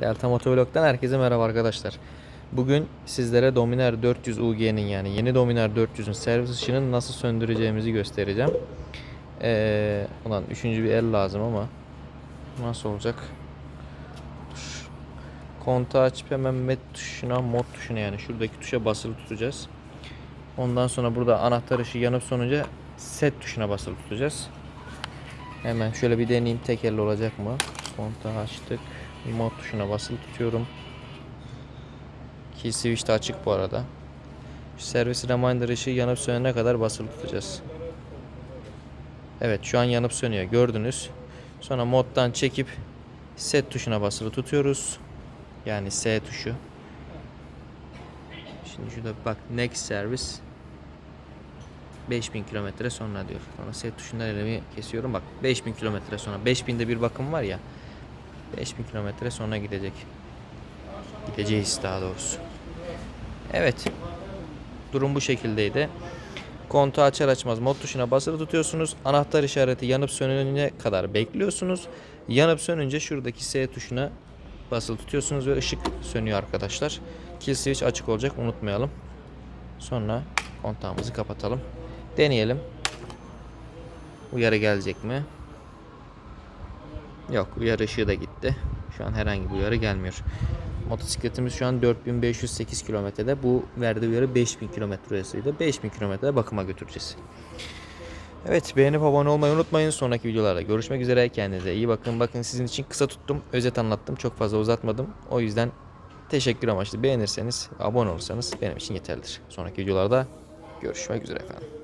Delta Motovlog'dan herkese merhaba arkadaşlar. Bugün sizlere Dominar 400 UG'nin yani yeni Dominar 400'ün servis ışığını nasıl söndüreceğimizi göstereceğim. Ee, ulan üçüncü bir el lazım ama nasıl olacak? Dur. Kontağı açıp hemen met tuşuna, mod tuşuna yani şuradaki tuşa basılı tutacağız. Ondan sonra burada anahtar ışığı yanıp sonunca set tuşuna basılı tutacağız. Hemen şöyle bir deneyeyim tek elle olacak mı? Kontağı açtık. Mod tuşuna basılı tutuyorum. Kill switch de açık bu arada. Şu servis reminder ışığı yanıp sönene kadar basılı tutacağız. Evet şu an yanıp sönüyor gördünüz. Sonra moddan çekip set tuşuna basılı tutuyoruz. Yani S tuşu. Şimdi şurada bak next service 5000 kilometre sonra diyor. Sonra set tuşundan elimi kesiyorum. Bak 5000 kilometre sonra. 5000'de bir bakım var ya. 5000 kilometre sonra gidecek. Gideceğiz daha doğrusu. Evet. Durum bu şekildeydi. Kontağı açar açmaz mod tuşuna basılı tutuyorsunuz. Anahtar işareti yanıp sönene kadar bekliyorsunuz. Yanıp sönünce şuradaki S tuşuna basılı tutuyorsunuz ve ışık sönüyor arkadaşlar. Kill switch açık olacak unutmayalım. Sonra kontağımızı kapatalım. Deneyelim. Uyarı gelecek mi? Yok uyarı ışığı da gitti. Şu an herhangi bir uyarı gelmiyor. Motosikletimiz şu an 4508 kilometrede. Bu verdiği uyarı 5000 kilometre uyarısıydı. 5000 kilometrede bakıma götüreceğiz. Evet beğenip abone olmayı unutmayın. Sonraki videolarda görüşmek üzere. Kendinize iyi bakın. Bakın sizin için kısa tuttum. Özet anlattım. Çok fazla uzatmadım. O yüzden teşekkür amaçlı beğenirseniz, abone olursanız benim için yeterlidir. Sonraki videolarda görüşmek üzere efendim.